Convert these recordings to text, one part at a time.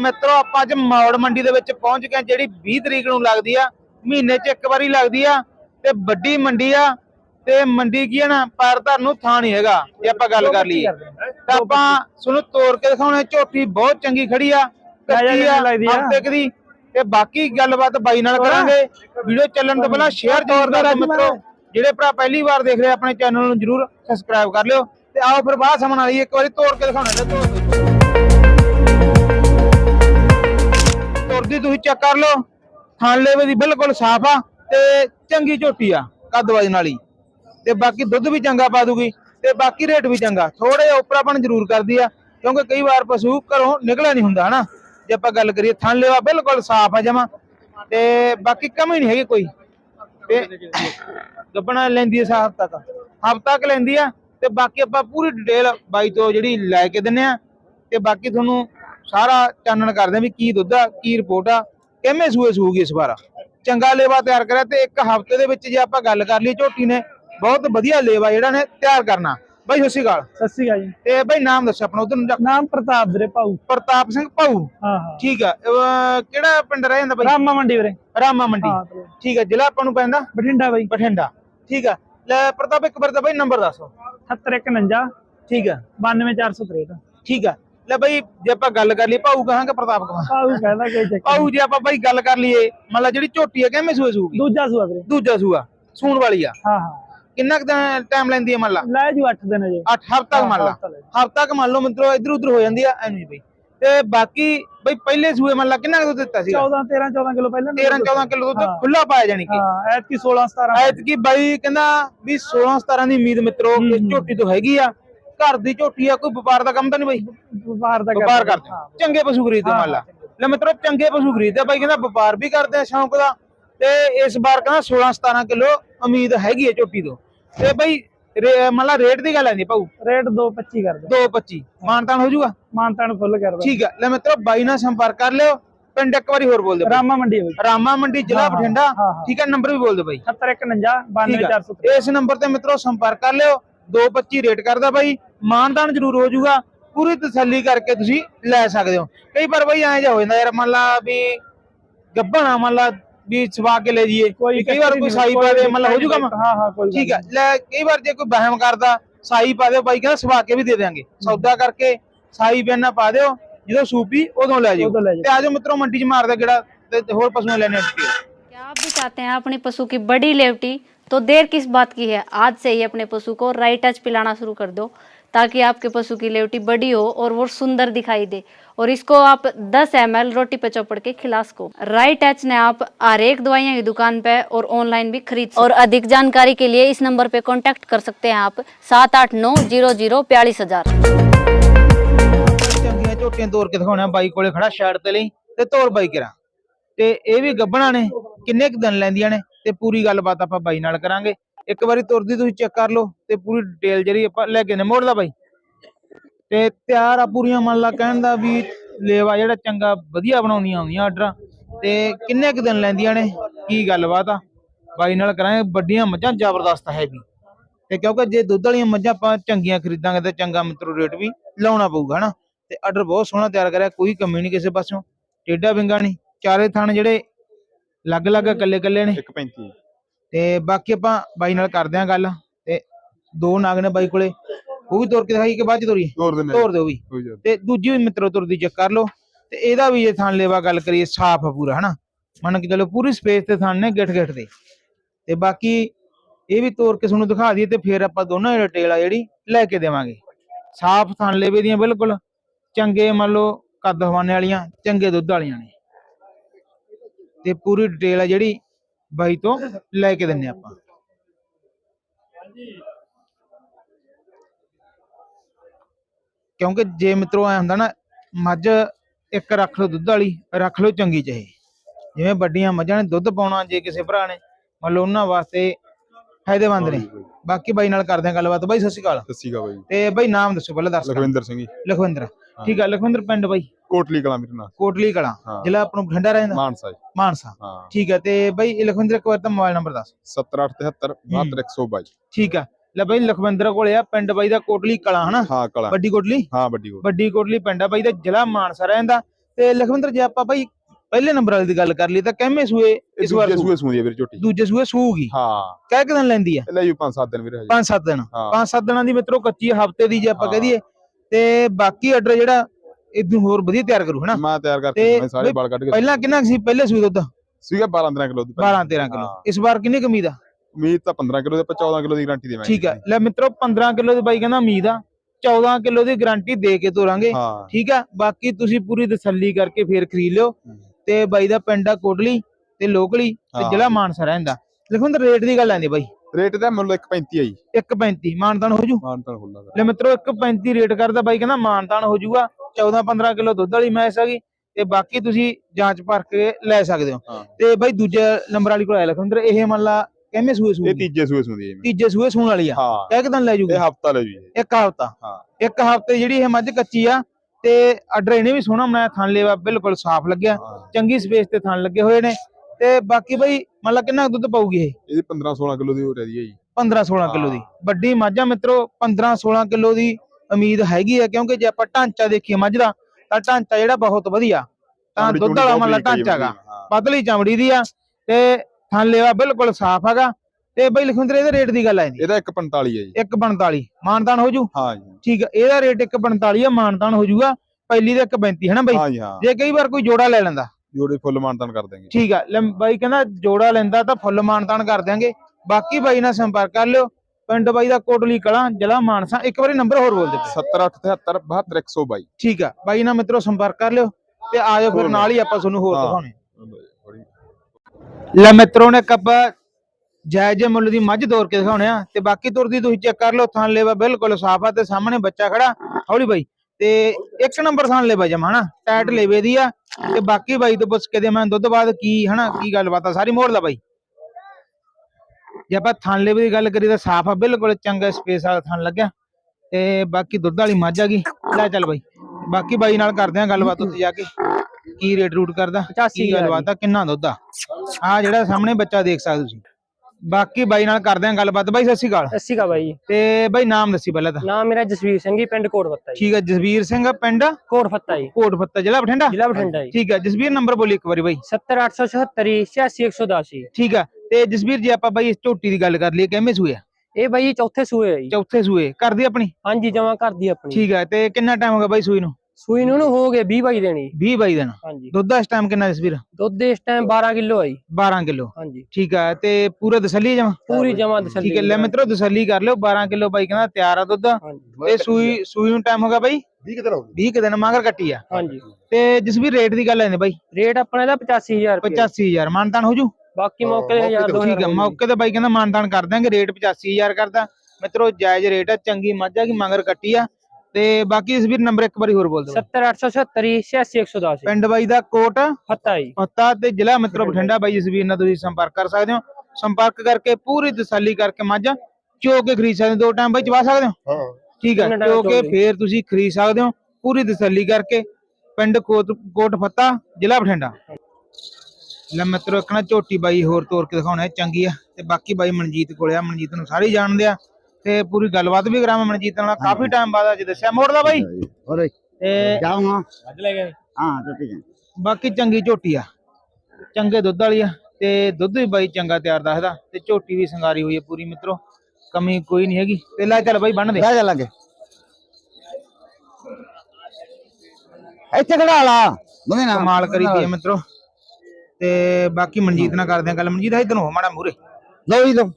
ਮਿੱਤਰੋ ਆਪਾਂ ਅੱਜ ਮੌੜ ਮੰਡੀ ਦੇ ਵਿੱਚ ਪਹੁੰਚ ਗਏ ਜਿਹੜੀ 20 ਤਰੀਕ ਨੂੰ ਲੱਗਦੀ ਆ ਮਹੀਨੇ 'ਚ ਇੱਕ ਵਾਰੀ ਲੱਗਦੀ ਆ ਤੇ ਵੱਡੀ ਮੰਡੀ ਆ ਤੇ ਮੰਡੀ ਕੀ ਹੈ ਨਾ ਪੈਰ ਧਰਨ ਨੂੰ ਥਾਂ ਨਹੀਂ ਹੈਗਾ ਜੇ ਆਪਾਂ ਗੱਲ ਕਰ ਲਈਏ। ਤਾਂ ਆਪਾਂ ਤੁਹਾਨੂੰ ਤੋੜ ਕੇ ਦਿਖਾਉਣੇ ਝੋਟੀ ਬਹੁਤ ਚੰਗੀ ਖੜੀ ਆ ਕੱਚੀ ਆ। ਹਫ਼ਤੇ ਕੁ ਦੀ। ਤੇ ਬਾਕੀ ਗੱਲਬਾਤ ਬਾਈ ਨਾਲ ਕਰਾਂਗੇ। ਵੀਡੀਓ ਚੱਲਣ ਤੋਂ ਪਹਿਲਾਂ ਸ਼ੇਅਰ ਜ਼ਰੂਰ ਕਰ ਦਿਓ ਮਿੱਤਰੋ। ਜਿਹੜੇ ਭਰਾ ਪਹਿਲੀ ਵਾਰ ਦੇਖ ਰਹੇ ਆਪਣੇ ਚੈਨਲ ਨੂੰ ਜਰੂਰ ਸਬਸਕ੍ਰਾਈਬ ਕਰ ਲਿਓ। ਤੇ ਆਓ ਫਿਰ ਬਾਹਰ ਸਮਣ ਵਾਲੀ ਇੱਕ ਵਾਰੀ ਤੋੜ ਕੇ ਦਿਖਾਉਣੇ ਨੇ ਤੋੜ ਦਿਓ। ਤੁਸੀਂ ਚੈੱਕ ਕਰ ਲਓ। ਥਣ ਲੇਵੇ ਦੀ ਬਿਲਕੁਲ ਸਾਫ਼ ਆ ਤੇ ਚੰਗੀ ਝੋਟੀ ਆ ਕੱਦ ਵਜਨ ਵਾਲੀ ਤੇ ਬਾਕੀ ਦੁੱਧ ਵੀ ਚੰਗਾ ਪਾ ਦੂਗੀ ਤੇ ਬਾਕੀ ਰੇਟ ਵੀ ਚੰਗਾ। ਥੋੜੇ ਜਿਹਾ ਉਪਰਾਪਣ ਜ਼ਰੂਰ ਕਰਦੀ ਆ, ਕਿਉਂਕਿ ਕਈ ਵਾਰ ਪਸ਼ੂ ਘਰੋਂ ਨਿਕਲਿਆ ਨਹੀਂ ਹੁੰਦਾ, ਹਨਾ? ਜੇ ਆਪਾਂ ਗੱਲ ਕਰੀਏ ਥਣ ਲੇਵਾ ਬਿਲਕੁਲ ਸਾਫ਼ ਆ ਜਮਾ। ਤੇ ਬਾਕੀ ਕਮੀ ਨਹੀਂ ਹੈਗੀ ਕੋਈ। ਤੇ ਗੱਬਣਾ ਲੈਂਦੀ ਆ ਹਫ਼ਤਾ ਤੱਕ। ਹਫ਼ਤਾ ਤੱਕ ਲੈਂਦੀ ਆ ਤੇ ਬਾਕੀ ਆਪਾਂ ਪੂਰੀ ਡਿਟੇਲ ਬਾਈ ਤੋਂ ਜਿਹੜੀ ਲੈ ਕੇ ਦਿੰਨੇ ਆ। ਤੇ ਬਾਕੀ ਤੁਹਾਨੂੰ ਸਾਰਾ ਚਾਨਣ ਕਰਦੇ ਆ ਵੀ ਕੀ ਦੁੱਧ ਆ ਕੀ ਰਿਪੋਰਟ ਆ ਕਿਵੇਂ ਸੂਏ ਸੂਗੀ ਇਸ ਵਾਰ। ਚੰਗਾ ਲੇਵਾ ਤਿਆਰ ਕਰਿਆ ਤੇ ਇੱਕ ਹਫ਼ਤੇ ਦੇ ਵਿੱਚ ਜੇ ਆਪਾਂ ਗੱਲ ਕਰ ਲਈ ਝੋਟੀ ਨੇ ਬਹੁਤ ਵਧੀਆ ਲੇਵਾ ਜਿਹੜਾ ਨੇ ਤਿਆਰ ਕਰਨਾ। ਬਾਈ ਸਤਿ ਸ਼੍ਰੀ ਅਕਾਲ। ਸਤਿ ਸ਼੍ਰੀ ਅਕਾਲ ਜੀ। ਤੇ ਬਾਈ ਨਾਮ ਦੱਸੋ ਆਪਣਾ ਉਧਰ ਨਾਮ ਪ੍ਰਤਾਪ ਵੀਰੇ ਭਾਊ। ਪ੍ਰਤਾਪ ਸਿੰਘ ਭਾਊ। ਹਾਂ ਹਾਂ। ਠੀਕ ਆ। ਅਹ ਕਿਹੜਾ ਪਿੰਡ ਰਹਿ ਜਾਂਦਾ ਬਾਈ? ਰਾਮਾ ਮੰਡੀ ਵੀਰੇ। ਰਾਮਾ ਮੰਡੀ। ਹਾਂ ਠੀਕ ਆ ਜ਼ਿਲ੍ਹਾ ਆਪਾਂ ਨੂੰ ਪੈਂਦਾ? ਬਠਿੰਡਾ ਬਾਈ। ਬਠਿੰਡਾ। ਠੀਕ ਆ। ਲੈ ਪ੍ਰਤਾਪ ਇੱਕ ਵਾਰ ਤਾਂ ਬਾਈ ਨੰਬਰ ਦੱਸੋ। 7149 ਠੀਕ ਆ। 92463 ਠੀਕ ਆ। ਲੈ ਬਾਈ ਜੇ ਆਪਾਂ ਗੱਲ ਕਰ ਲਈਏ ਭਾਊ ਕਹਾਂਗੇ ਪ੍ਰਤਾਪ ਕਹਾਂ ਭਾਊ ਕਹਿੰਦਾ ਕੋਈ ਚੱਕਰ ਭਾਊ ਜੇ ਆਪਾਂ ਬਾਈ ਗੱਲ ਕਰ ਲਈਏ ਮੰਨ ਲਾ ਜਿਹੜੀ ਝੋਟੀ ਆ ਕਿਵੇਂ ਸੂਏ ਸੂਗੀ? ਦੂਜਾ ਸੂਆ ਵੀਰੇ। ਦੂਜਾ ਸੂਆ ਸੂਣ ਵਾਲੀ ਆ। ਹਾਂ ਹਾਂ। ਕਿੰਨਾ ਕੁ ਟਾਈਮ ਲੈਂਦੀ ਹੈ ਮੰਨ ਲਾ? ਲੈ ਜੂ 8 ਦਿਨ ਅਜੇ 8 ਹਫ਼ਤਾ ਕੁ ਮੰਨ ਲਾ। ਹਫ਼ਤਾ ਕ ਮੰਨ ਲਓ ਮਿੱਤਰੋ ਇਧਰ ਉਧਰ ਹੋ ਜਾਂਦੀ ਆ ਐਵੇਂ ਬਈ। ਤੇ ਬਾਕੀ ਬਈ ਪਹਿਲੇ ਸੂਏ ਮੰਨ ਲਾ ਕਿੰਨਾ ਕੁ ਦੁੱਧ ਦਿੱਤਾ ਸੀ 14 13 14 ਕਿਲੋ ਪਹਿਲਾਂ 13 14 ਕਿਲੋ ਦੁੱਧ ਹਾਂ। ਖੁੱਲਾ ਪਾਇਆ ਜਾਣੀ ਕਿ। ਹਾਂ ਐਤਕੀ 16 17 ਐਤਕੀ ਬਾਈ ਕਹਿੰਦਾ ਵੀ 16 17 ਦੀ ਉਮੀਦ ਮਿੱਤਰੋ ਕਿ ਹੂੰ। ਝੋਟੀ ਤੋਂ ਹੈਗੀ ਆ। ਘਰ ਦੀ ਝੋਟੀ ਆ ਕੋਈ ਵਪਾਰ ਦਾ ਕੰਮ ਤਾਂ ਨਹੀਂ ਬਾਈ? ਵਪਾਰ ਦਾ ਵਪਾਰ ਕਰਦੇ। ਚੰਗੇ ਪਸ਼ੂ ਖਰੀਦਦੇ ਮੰਨ ਲਾ। ਲੈ ਮਿੱਤਰੋ ਚੰਗੇ ਪਸ਼ੂ ਖਰੀਦਦੇ ਆ। ਬਾਈ ਕਹਿੰਦਾ ਵਪਾਰ ਵੀ ਕਰਦੇ ਆ ਸ਼ੌਂਕ ਦਾ। ਤੇ ਇਸ ਵਾਰ ਕਹਿੰਦਾ 16 17 ਕਿਲੋ ਉਮੀਦ ਹੈਗੀ ਹੈ ਝੋਟੀ ਤੋਂ। ਤੇ ਬਾਈ ਰੇ- ਮੰਨ ਲਾ ਰੇਟ ਦੀ ਗੱਲ ਆਂਦੀ ਭਾਊ। ਰੇਟ 225 ਕਰਦੇ 225 ਮਾਨਤਾਨ ਹੋ ਜਾਊਗਾ? ਮਾਨਤਾਨ ਫੁੱਲ ਕਰਦਾ ਠੀਕ ਆ। ਲੈ ਮਿੱਤਰੋ ਬਾਈ ਨਾਲ ਸੰਪਰਕ ਕਰ ਲਿਓ। ਪਿੰਡ ਇੱਕ ਵਾਰੀ ਹੋਰ ਬੋਲ ਦਿਓ ਬਾਈ। ਰਾਮਾ ਮੰਡੀ ਹੋਈ ਰਾਮਾ ਮੰਡੀ ਜ਼ਿਲ੍ਹਾ ਹਾਂ, ਹਾਂ, ਬਠਿੰਡਾ। ਹਾਂ, ਹਾਂ। ਠੀਕ ਆ ਨੰਬਰ ਵੀ ਬੋਲ ਦਿਓ ਬਾਈ। 7149 ਠੀਕ ਆ। 92463 ਇਸ ਨੰਬਰ ਤੇ ਮਿੱਤਰੋ ਸੰਪਰਕ ਕਰ ਲਿਓ। 225 ਰੇਟ ਕਰਦਾ ਬਾਈ। ਮਾਨਦਾਨ ਜ਼ਰੂਰ ਹੋ ਜਾਊਗਾ। ਪੂਰੀ ਤਸੱਲੀ ਕਰਕੇ ਤੁਸੀਂ ਲੈ ਸਕਦੇ ਹੋ। ਕਈ ਵਾਰ ਬਾਈ ਐਂ ਜਾ ਹੋ ਜਾਂਦਾ ਯਾਰ ਮੰਨ ਲਾ ਵੀ ਗੱਬਾ ਨਾ ਮੰਨ ਲਾ ਵੀ ਛਵਾ ਕੇ ਲੈ ਜਾਈਏ। ਕਈ ਵਾਰ ਕੋਈ ਸਾਈ ਪਾ ਮੰਨ ਲਾ ਹੋ ਜਾਊਗਾ ਹਾਂ ਹਾਂ ਕੋਈ ਠੀਕ ਹੈ ਲੈ ਕਈ ਵਾਰ ਜੇ ਕੋਈ ਵਹਿਮ ਕਰਦਾ ਸਾਈ ਪਾ ਦਿਓ ਬਾਈ ਕਹਿੰਦਾ ਸਵਾ ਕੇ ਵੀ ਦੇ ਦੇਾਂਗੇ ਸੌਦਾ ਕਰਕੇ ਸਾਈ ਬੈਨਾ ਪਾ ਦਿਓ ਜਦੋਂ ਸੂਪੀ ਉਦੋਂ ਲੈ ਜਾਓ ਤੇ ਆਜੋ ਮਿੱਤਰੋ ਮੰਡੀ 'ਚ ਮਾਰਦਾ ਕਿਹੜਾ ਤੇ ਹੋਰ ਪਸ਼ੂ ਲੈਣੇ ਕੀ ਆਪ ਵੀ ਚਾਹਤੇ ਆਪਣੇ ਪਸ਼ੂ ਕੀ ਬੜੀ ਲੇਵਟੀ तो देर किस बात की है आज से ही अपने पशु को राइट टच पिलाना शुरू कर दो ताकि आपके पशु की लेवटी बड़ी हो और वो सुंदर दिखाई दे और इसको आप 10 एम रोटी पे चौपड़ के खिला सको राइट टच ने आप हर एक दवाइयाँ की दुकान पे और ऑनलाइन भी खरीद सकते और अधिक जानकारी के लिए इस नंबर पे कांटेक्ट कर सकते हैं आप सात आठ नौ जीरो जीरो बयालीस हजार ਚੰਗੀਆਂ ਝੋਟੀਆਂ ਤੋੜ ਕੇ ਦਿਖਾਉਣਾ ਬਾਈ ਕੋਲੇ ਖੜਾ ਸ਼ਾਰਟ ਤੇ ਲਈ ਤੇ ਤੋੜ ਬਾਈ ਕਰਾਂ ਤੇ ਇਹ ਵੀ ਗੱਬਣਾ ਨੇ ਕਿੰਨੇ ਕੁ ਦਿਨ ਲੈਂਦੀਆਂ ਨੇ ਤੇ ਪੂਰੀ ਗੱਲਬਾਤ ਆਪਾਂ ਬਾਈ ਨਾਲ ਕਰਾਂਗੇ। ਇੱਕ ਵਾਰੀ ਤੁਰਦੀ ਤੁਸੀਂ ਚੈੱਕ ਕਰ ਲਓ ਤੇ ਪੂਰੀ ਡਿਟੇਲ ਜਿਹੜੀ ਆਪਾਂ ਲੈ ਕੇ ਨੇ ਮੋੜਦਾ ਬਾਈ। ਤੇ ਤਿਆਰ ਆ ਪੂਰੀਆਂ, ਮੰਨ ਲਾ ਕਹਿਣ ਦਾ ਵੀ ਲੇਵਾ ਜਿਹੜਾ ਚੰਗਾ ਵਧੀਆ ਬਣਾਉਂਦੀਆਂ ਆਉਂਦੀਆਂ ਆਰਡਰ ਤੇ ਕਿੰਨੇ ਕੁ ਦਿਨ ਲੈਂਦੀਆਂ ਨੇ? ਕੀ ਗੱਲਬਾਤ ਆ? ਬਾਈ ਨਾਲ ਕਰਾਂਗੇ, ਵੱਡੀਆਂ ਮੱਝਾਂ ਜ਼ਬਰਦਸਤ ਹੈ ਵੀ। ਤੇ ਕਿਉਂਕਿ ਜੇ ਦੁੱਧ ਵਾਲੀਆਂ ਮੱਝਾਂ ਆਪਾਂ ਚੰਗੀਆਂ ਖਰੀਦਾਂਗੇ ਤੇ ਚੰਗਾ ਮਿੱਤਰੋ ਰੇਟ ਵੀ ਲਾਉਣਾ ਪਊਗਾ, ਹਨਾ? ਤੇ ਆਰਡਰ ਬਹੁਤ ਸੋਹਣਾ ਤਿਆਰ ਕਰਿਆ, ਕੋਈ ਕਮੀ ਨਹੀਂ ਕਿਸੇ ਪਾਸਿਓਂ। ਟੇਡਾ ਵਿੰਗਾ ਨਹੀਂ, ਚਾਰੇ ਥਣ ਜਿਹੜੇ ਅਲੱਗ-ਅਲੱਗ ਇਕੱਲੇ-ਇਕੱਲੇ ਨੇ। 135 ਤੇ ਬਾਕੀ ਆਪਾਂ ਬਾਈ ਨਾਲ ਕਰਦੇ ਆਂ ਗੱਲ ਤੇ ਦੋ ਨਾਗ ਨੇ ਬਾਈ ਕੋਲੇ। ਉਹ ਵੀ ਤੁਰ ਕੇ ਦਿਖਾਈ ਕਿ ਬਾਅਦ ਚ ਤੁਰੀ? ਤੋਰ ਦਿੰਨੇ ਤੋਰ ਦਿਓ ਵੀ। ਕੋਈ ਤੇ ਦੂਜੀ ਵੀ ਮਿੱਤਰੋ ਤੁਰਦੀ ਚੈੱਕ ਕਰ ਲਓ। ਤੇ ਇਹਦਾ ਵੀ ਜੇ ਥਣ ਲੇਵਾ ਗੱਲ ਕਰੀਏ ਸਾਫ਼ ਆ ਪੂਰਾ ਹਨਾ? ਮੰਨ ਕੇ ਚਲੋ ਪੂਰੀ ਸਪੇਸ ਤੇ ਥਣ ਨੇ ਗਿੱਠ ਗਿੱਠ ਦੇ। ਤੇ ਬਾਕੀ ਇਹ ਵੀ ਤੋਰ ਕੇ ਤੁਹਾਨੂੰ ਦਿਖਾ ਦਈਏ ਤੇ ਫਿਰ ਆਪਾਂ ਦੋਨਾਂ ਦੀ ਡਿਟੇਲ ਆ ਜਿਹੜੀ ਲੈ ਕੇ ਦੇਵਾਂਗੇ। ਸਾਫ਼ ਥਣ ਲੇਵੇ ਦੀਆਂ ਬਿਲਕੁਲ। ਚੰਗੇ ਮੰਨ ਲਓ ਕੱਦ ਹਵਾਨੇ ਵਾਲੀਆਂ ਚੰਗੇ ਦੁੱਧ ਵਾਲੀਆਂ ਨੇ। ਤੇ ਪੂਰੀ ਡਿਟੇਲ ਆ ਜਿਹੜੀ ਬਾਈ ਤੋਂ ਲੈ ਕੇ ਦਿੰਨੇ ਆਪਾਂ। ਕਿਉਂਕਿ ਜੇ ਮਿੱਤਰੋ ਐ ਹੁੰਦਾ ਨਾ ਮੱਝ ਇੱਕ ਰੱਖ ਲਓ ਦੁੱਧ ਵਾਲੀ ਰੱਖ ਲਓ ਚੰਗੀ ਚਾਹੇ ਜਿਵੇਂ ਵੱਡੀਆਂ ਮੱਝਾਂ ਨੇ ਦੁੱਧ ਪਾਉਣਾ ਜੇ ਕਿਸੇ ਭਰਾ ਨੇ ਮੰਨ ਲਓ ਉਹਨਾਂ ਵਾਸਤੇ ਫਾਇਦੇਮੰਦ ਨੇ। ਬਾਕੀ ਬਾਈ ਨਾਲ ਕਰਦੇ ਆਂ ਗੱਲਬਾਤ। ਬਾਈ ਸਤਿ ਸ਼੍ਰੀ ਅਕਾਲ। ਸਤਿ ਸ਼੍ਰੀ ਅਕਾਲ ਬਾਈ। ਤੇ ਬਾਈ ਨਾਮ ਦੱਸੋ ਪਹਿਲਾਂ ਦੱਸ। ਲਖਵਿੰਦਰ ਸਿੰਘ ਜੀ। ਲਖਵਿੰਦਰ। ਠੀਕ ਆ ਲਖਵਿੰਦਰ ਪਿੰਡ ਬਾਈ। ਕੋਟਲੀ ਕਲਾ ਮੇਰੇ ਨਾਲ। ਕੋਟਲੀ ਕਲਾਂ ਹਾਂ। ਜ਼ਿਲ੍ਹਾ ਆਪਣਾ ਬਠਿੰਡਾ ਰਹਿੰਦਾ? ਮਾਨਸਾ ਜੀ। ਮਾਨਸਾ। ਹਾਂ। ਠੀਕ ਆ ਤੇ ਬਾਈ ਇਹ ਲਖਵਿੰਦਰ ਇੱਕ ਵਾਰ ਤਾਂ ਮੋਬਾਈਲ ਨੰਬਰ ਦੱਸ। 7873 72122 ਠੀਕ ਆ ਲੈ ਬਾਈ ਲਖਵਿੰਦਰ ਕੋਲੇ ਆ ਪਿੰਡ ਬਾਈ ਦਾ ਕੋਟਲੀ ਕਲਾਂ ਹਨਾ? ਹਾਂ ਕਲਾ। ਵੱਡੀ ਕੋਟਲੀ? ਹਾਂ ਵੱਡੀ ਕੋਟ ਵੱਡੀ ਕੋਟਲੀ ਪਿੰਡ ਆ ਬਾਈ ਦਾ ਜ਼ਿਲ੍ਹਾ ਮਾਨਸਾ ਰਹਿੰਦਾ। ਤੇ ਲਖਵਿੰਦਰ ਜੇ ਆਪਾਂ ਬਾਈ ਪਹਿਲੇ ਨੰਬਰ ਵਾਲੀ ਦੀ ਗੱਲ ਕਰ ਲਈ ਤਾਂ ਕਿੰਨੇ ਸੂਏ ਇਸ ਵਾਰ ਦੂਜੇ ਸੂਏ ਸੂਦੀ ਆ ਵੀਰੇ ਝੋਟੀ। ਦੂਜੇ ਸੂਏ ਸੂਗੀ। ਹਾਂ। ਕਹਿ ਕਿ ਦਿਨ ਲੈਂਦੀ ਆ? ਲੈ ਜੀ 5-7 ਦਿਨ ਵੀਰੇ ਹਜੇ। 5-7 ਦਿਨ। ਹਾਂ। 5-7 ਦਿਨਾਂ ਦੀ ਮਿੱਤਰੋ ਕੱਚੀ ਹਫ਼ਤੇ ਦੀ ਜੇ ਆਪਾਂ ਹਾਂ। ਕਹਿ ਦਈਏ। ਤੇ ਬਾਕੀ ਆਰਡਰ ਜਿਹੜਾ ਇਦੋਂ ਹੋਰ ਵਧੀਆ ਤਿਆਰ ਕਰੂ ਹਨਾ? ਮੈਂ ਤਿਆਰ ਕਰਕੇ ਤੇ ਸਾਰੇ ਬਾਲ ਕੱਢ ਕੇ ਪਹਿਲਾਂ ਕਿੰਨਾ ਸੀ? ਪਹਿਲੇ ਸੂਏ ਦੁੱਧ? ਸੀਗਾ 12-13 ਕਿਲੋ ਦੀ 12-13 ਕਿਲੋ। ਇਸ ਵਾਰ ਕਿੰਨੀ ਕਮੀ ਦਾ ਉਮੀਦ ਤਾਂ 15 ਕਿਲੋ ਦੇ ਆਪਾਂ 14 ਕਿਲੋ ਦੀ ਗਾਰੰਟੀ ਦੇਵਾਂਗੇ ਠੀਕ ਹੈ ਲੈ ਮਿੱਤਰੋ 15 ਕਿਲੋ ਦੀ ਬਾਈ ਕਹਿੰਦਾ ਉਮੀਦ ਆ। 14 ਕਿਲੋ ਦੀ ਗਾਰੰਟੀ ਦੇ ਕੇ ਤੋਰਾਂਗੇ। ਠੀਕ ਆ। ਬਾਕੀ ਤੁਸੀਂ ਪੂਰੀ ਤਸੱਲੀ ਕਰਕੇ ਫੇਰ ਖਰੀਦ ਲਿਓ। ਤੇ ਬਾਈ ਦਾ ਪਿੰਡ ਆ ਕੋਟਲੀ ਤੇ ਲੋਕਲੀ ਤੇ। ਜ਼ਿਲ੍ਹਾ ਮਾਨਸਾ ਰਹਿੰਦਾ। ਲਖਵਿੰਦਰ ਰੇਟ ਦੀ ਗੱਲ ਆਂਦੀ ਬਾਈ। ਰੇਟ ਦਾ ਮੁੱਲ 1.35 ਆ ਜੀ। 1.35 ਮਾਨਦਾਨ ਹੋ ਜੂ? ਮਾਨ ਤਾਂ ਖੁੱਲਾ ਲੈ ਮਿੱਤਰੋ 1.35 ਰੇਟ ਕਰਦਾ ਬਾਈ ਕਹਿੰਦਾ ਮਾਨਦਾਨ ਹੋ ਜੂਗਾ। 14 15 ਕਿਲੋ ਦੁੱਧ ਵਾਲੀ ਮੈਸ ਹੈਗੀ ਤੇ ਬਾਕੀ ਤੁਸੀਂ ਜਾਂਚ ਭਰ ਕੇ ਲੈ ਸਕਦੇ ਹੋ। ਤੇ ਬਾਈ ਦੂਜੇ ਨੰਬਰ ਵਾਲੀ ਕੋਲ ਆਇਆ ਲਖਵਿੰਦਰ ਇਹ ਮੰਨ ਲਾ ਕਿੰਨੇ ਸੂਏ ਇਹ ਸੂਏ ਤੀਜੇ ਸੂਏ ਸੂਦੀ ਹੈ ਤੀਜੇ ਸੂਏ ਸੂਣ ਵਾਲੀ ਆ। ਕਹਿ ਕਿਦਾਂ ਲੈ ਜੂਗੀ? ਇਹ ਹਫਤਾ ਲੈ ਜੀ। ਇਹ। ਇੱਕ ਹਫਤਾ। ਹਾਂ। ਇੱਕ ਹਫ਼ਤੇ ਜਿਹੜੀ ਇਹ ਮੱਝ ਕੱਚੀ ਆ ਤੇ ਆਰਡਰ ਇਹਨੇ ਵੀ ਸੋਹਣਾ ਬਣਾਇਆ ਥਣ ਲੇਵਾ ਬਿਲਕੁਲ ਸਾਫ਼ ਲੱਗਿਆ ਚੰਗੀ ਸਪੇਸ ਤੇ ਥਣ ਲੱਗੇ ਹੋਏ ਨੇ ਤੇ ਬਾਕੀ ਬਈ ਮੰਨ ਲਾ ਕਿੰਨਾ ਦੁੱਧ ਪਾਊਗੀ ਇਹ? ਇਹਦੀ 15-16 ਕਿਲੋ ਦੀ ਹੋ ਰਹੀ ਹੈ ਜੀ। 15 16 ਕਿਲੋ ਦੀ। ਵੱਡੀ ਮੱਝ ਮਿੱਤਰੋ 15 16 ਕਿਲੋ ਦੀ ਉਮੀਦ ਹੈਗੀ ਆ ਕਿਉਂਕਿ ਜੇ ਆਪਾਂ ਢਾਂਚਾ ਦੇਖੀਏ ਮੱਝ ਦਾ ਤਾਂ ਢਾਂਚਾ ਜਿਹੜਾ ਬਹੁਤ ਵਧੀਆ। ਤਾਂ ਦੁੱਧ ਵਾਲਾ ਮੰਨ ਲਾ ਬਰੀਕ ਹੈ ਜੀ ਢਾਂਚਾ ਗਾ ਹਾਂ। ਪਤਲੀ ਚਮੜੀ ਦੀ ਆ ਤੇ ਥਣ ਲੇਵਾ ਬਿਲਕੁਲ ਸਾਫ਼ ਹੈਗਾ। ਤੇ ਬਈ ਲਖਵਿੰਦਰ ਇਹਦੇ ਰੇਟ ਦੀ ਗੱਲ ਆ ਜਾਂਦੀ ਇਹਦਾ 1.45 ਹੈ ਜੀ। 145 ਮਾਨਦਾਨ ਹੋ ਜੂ? ਹਾਂ ਜੀ। ਠੀਕ ਆ ਇਹਦਾ ਰੇਟ 145 ਆ ਮਾਨਦਾਨ ਹੋ ਜੂਗਾ। ਪਹਿਲੀ ਦਾ 135 ਹੈ ਨਾ ਬਈ? ਹਾਂ ਜੀ ਹਾਂ। ਜੇ ਕਈ ਵਾਰ ਕੋਈ ਜੋੜਾ ਲੈ ਲੈਂਦਾ। ਜੋੜੇ ਫੁੱਲ ਮਾਨਤਨ ਕਰ ਦੇਂਗੇ ਠੀਕ ਆ ਬਾਈ ਕਹਿੰਦਾ ਜੋੜਾ ਲੈਂਦਾ ਤਾਂ ਫੁੱਲ ਮਾਨਤਾਨ ਕਰ ਦਿਆਂਗੇ। ਬਾਕੀ ਬਾਈ ਨਾਲ ਸੰਪਰਕ ਕਰ ਲਿਓ। ਪਿੰਡ ਬਾਈ ਦਾ ਕੋਟਲੀ ਕਲਾਂ ਜ਼ਿਲ੍ਹਾ ਮਾਨਸਾ। ਇੱਕ ਵਾਰੀ ਨੰਬਰ ਹੋਰ ਬੋਲ ਦੇ 7873 72122 ਠੀਕ ਆ। ਬਾਈ ਨਾਲ ਮਿੱਤਰੋ ਸੰਪਰਕ ਕਰ ਲਿਓ ਤੇ ਆ ਜਾਓ ਫਿਰ ਨਾਲ ਹੀ ਆਪਾਂ ਤੁਹਾਨੂੰ ਹੋਰ। ਦਿਖਾਉਣੇ। ਲੈ ਮਿੱਤਰੋ ਨੇ ਕੱਪ ਜਾਇਜ਼ ਮੁੱਲ ਦੀ ਮੱਝ ਤੋਰ ਕੇ ਦਿਖਾਉਣੇ ਆ। ਤੇ ਬਾਕੀ ਤੁਰਦੀ ਤੁਸੀਂ ਚੈੱਕ ਕਰ ਲਓ ਥਾਂ ਲੇਵਾ ਬਿਲਕੁਲ ਸਾਫ਼ ਆ ਤੇ ਸਾਹਮਣੇ ਬੱਚਾ ਖੜਾ। ਹੌਲੀ ਬਾਈ ਤੇ ਇੱਕ ਨੰਬਰ ਥਾਂ ਲੇਵਾ ਜਮਾ ਹਨਾ? ਟਾਈਟ ਲੇਵੇ ਦੀ ਆ। ਤੇ ਬਾਕੀ ਬਾਈ ਤੋਂ ਪੁੱਛ ਕੇ ਦੇ ਮੈਂ ਦੁੱਧ ਬਾਅਦ ਕੀ ਹਨਾ ਕੀ ਗੱਲਬਾਤ ਆ ਸਾਰੀ ਮੋੜ ਲਾ ਬਾਈ। ਜੇ ਆਪਾਂ ਥਣ ਲੇਵੇ ਦੀ ਗੱਲ ਕਰੀ ਤਾਂ ਸਾਫ਼ ਆ ਬਿਲਕੁਲ ਚੰਗਾ ਸਪੇਸ ਵਾਲਾ ਥਣ ਲੱਗਿਆ। ਤੇ ਬਾਕੀ ਦੁੱਧ ਵਾਲੀ ਮੱਝ ਆ ਗਈ। ਲੈ ਚੱਲ ਬਾਈ। ਬਾਕੀ ਬਾਈ ਨਾਲ ਕਰਦੇ ਆ ਗੱਲਬਾਤ ਉੱਥੇ ਜਾ ਕੇ। ਕੀ ਰੇਟ ਰੂਟ ਕਰਦਾ 85 ਕੀ ਗੱਲਬਾਤ ਆ ਕਿੰਨਾ ਦੁੱਧ ਆ। ਆ ਜਿਹੜਾ ਸਾਹਮਣੇ ਬੱਚਾ ਦੇਖ ਸਕਦੇ ਤੁਸੀਂ। ਬਾਕੀ ਬਾਈ ਨਾਲ ਕਰਦੇ ਆ ਗੱਲਬਾਤ। ਬਾਈ ਸਤਿ ਸ਼੍ਰੀ ਅਕਾਲ। ਅੱਸੀ ਕਾ ਬਾਈ। ਤੇ ਬਾਈ ਨਾਮ ਦੱਸੀ ਪਹਿਲਾਂ ਤਾਂ। ਨਾਮ ਮੇਰਾ ਜਸਵੀਰ ਸਿੰਘ ਜੀ ਪਿੰਡ ਕੋਟਫੱਤਾ ਜੀ। ਠੀਕ ਹੈ ਜਸਵੀਰ ਸਿੰਘ ਪਿੰਡ? ਕੋਟਫੱਤਾ ਜੀ। ਕੋਟਫੱਤਾ ਜ਼ਿਲ੍ਹਾ ਬਠਿੰਡਾ? ਜ਼ਿਲ੍ਹਾ ਬਠਿੰਡਾ ਜੀ। ਠੀਕ ਹੈ ਜਸਵੀਰ ਨੰਬਰ ਬੋਲੀ ਇੱਕ ਵਾਰੀ ਬਾਈ। 70877 86110 ਜੀ। ਠੀਕ ਆ ਤੇ ਜਸਵੀਰ ਜੇ ਆਪਾਂ ਬਾਈ ਇਸ ਝੋਟੀ ਦੀ ਗੱਲ ਕਰ ਲਈਏ ਕਿਵੇਂ ਸੂਏ ਆ? ਇਹ ਬਾਈ ਜੀ ਚੌਥੇ ਸੂਏ ਆ ਜੀ। ਚੌਥੇ ਸੂਏ ਕਰਦੀ ਆਪਣੀ? ਹਾਂਜੀ ਜਮਾ ਕਰਦੀ ਆਪਣੀ। ਠੀਕ ਹੈ ਤੇ ਕਿੰਨਾ ਟਾਈਮ ਹੋ ਗਿਆ ਬਾਈ ਸੂਈ ਨੂੰ? ਸੂਈ ਨੂੰ ਨਾ ਹੋ ਗਏ 20 ਬਾਈ ਦੇਣੀ 20 ਬਾਈ ਦਿਨ। ਹਾਂਜੀ। ਦੁੱਧ ਦਾ ਇਸ ਟਾਈਮ ਕਿੰਨਾ ਜਸਵੀਰ? ਦੁੱਧ ਇਸ ਟਾਈਮ 12 ਕਿਲੋ ਆ ਜੀ। 12 ਕਿਲੋ। ਹਾਂਜੀ। ਠੀਕ ਆ ਤੇ ਪੂਰਾ ਤਸੱਲੀ ਜਮਾ? ਪੂਰੀ ਜਮਾ ਤਸੱਲੀ ਠੀਕ ਹੈ ਲੈ ਮਿੱਤਰੋ ਤਸੱਲੀ ਕਰ ਲਿਓ 12 ਕਿਲੋ ਬਾਈ ਕਹਿੰਦਾ ਤਿਆਰ ਆ ਦੁੱਧ। ਤੇ ਸੂਈ ਸੂਈ ਨੂੰ ਟਾਈਮ ਹੋ ਗਿਆ ਬਾਈ? 20 ਕਿਧਰ ਹੋ 20 ਕੁ ਦਿਨ ਮਗਰ ਕੱਟੀ ਆ। ਹਾਂਜੀ। ਤੇ ਜਸਵੀਰ ਰੇਟ ਦੀ ਗੱਲ ਆਂਦੇ ਬਾਈ? ਰੇਟ ਆਪਣਾ ਇਹਦਾ 85000 ਰੁਪਏ। 85000 ਮਾਨਤਾਨ ਹੋ ਜੂ? ਬਾਕੀ ਮੌਕੇ ਤੇ 1000 ਦੋ ਠੀਕ ਹੈ ਮੌਕੇ ਤੇ ਬਾਈ ਕਹਿੰਦਾ ਮਾਨਤਾਨ ਕਰ ਦਾਂਗੇ ਰੇਟ 85000 ਕਰਦਾ। ਮਿੱਤਰੋ ਜਾਇਜ਼ ਰੇਟ ਆ ਚੰਗੀ ਮੱਝ ਆ ਕਿ ਮਗਰ ਕੱਟੀ ਆ। ਤੇ ਬਾਕੀ ਜਸਵੀਰ ਨੰਬਰ ਇੱਕ ਵਾਰੀ ਹੋਰ ਬੋਲ ਦਿਓ। 70877 86110 ਪਿੰਡ ਬਾਈ ਦਾ ਕੋਟ ਫੱਤਾ ਜੀ ਪੱਤਾ ਤੇ ਜ਼ਿਲ੍ਹਾ ਮਿੱਤਰੋ ਬਠਿੰਡਾ। ਬਾਈ ਜਸਵੀਰ ਨਾਲ ਤੁਸੀਂ ਸੰਪਰਕ ਕਰ ਸਕਦੇ ਹੋ। ਸੰਪਰਕ ਕਰਕੇ ਪੂਰੀ ਤਸੱਲੀ ਕਰਕੇ ਮੱਝ ਚੋ ਕੇ ਖਰੀਦ ਸਕਦੇ ਹੋ। ਦੋ ਟਾਈਮ ਬਾਈ ਚਵਾ ਸਕਦੇ ਹੋ? ਹਾਂ। ਠੀਕ ਹੈ ਚੋ ਕੇ। ਫੇਰ ਤੁਸੀਂ ਖਰੀਦ ਸਕਦੇ ਹੋ। ਪੂਰੀ ਤਸੱਲੀ ਕਰਕੇ ਪਿੰਡ ਕੋਟ ਕੋਟ ਫੱਤਾ ਜ਼ਿਲ੍ਹਾ ਬਠਿੰਡਾ। ਲੈ ਮਿੱਤਰੋ ਇੱਕ ਝੋਟੀ ਬਾਈ ਹੋਰ ਤੋਰ ਕੇ ਦਿਖਾਉਣਾ ਚੰਗੀ ਆ। ਤੇ ਬਾਕੀ ਬਾਈ ਮਨਜੀਤ ਕੋਲੇ ਆ ਮਨਜੀਤ ਨੂੰ ਸਾਰੇ ਜਾਣਦੇ ਆ। ਤੇ ਪੂਰੀ ਗੱਲਬਾਤ ਵੀ ਕਰਾਂ ਮਨਜੀਤ ਨਾਲ ਕਾਫੀ ਟਾਈਮ ਬਾਅਦ ਅੱਜ ਦੱਸਿਆ। ਮੋੜ ਦਾ ਬਾਈ। ਤੇ ਬਾਕੀ ਚੰਗੀ ਝੋਟੀ ਆ। ਚੰਗੇ ਦੁੱਧ ਵਾਲੀ ਆ। ਤੇ ਦੁੱਧ ਵੀ ਬਾਈ ਚੰਗਾ ਤਿਆਰ ਦੱਸਦਾ। ਤੇ ਝੋਟੀ ਵੀ ਸੰਗਾਰੀ ਹੋਈ ਹੈ ਪੂਰੀ ਮਿੱਤਰੋ। ਕਮੀ ਕੋਈ ਨਹੀਂ ਹੈਗੀ। ਤੇ ਲੈ ਚੱਲ ਬਾਈ ਬੰਨ ਦੇ। ਲੈ ਚੱਲਾਂਗੇ ਇੱਥੇ ਖੜਾ ਲਾ। ਦੋਵੇਂ ਨਾਲ। ਕਮਾਲ ਕਰੀ ਪਈ ਮਿੱਤਰੋ। ਤੇ ਬਾਕੀ ਮਨਜੀਤ ਨਾਲ ਕਰਦੇ ਆ ਗੱਲ। ਮਨਜੀਤ ਇਧਰ ਹੋ ਮਾੜਾ ਮੂਰੇ ਲਓ ਜੀ ਲਓ।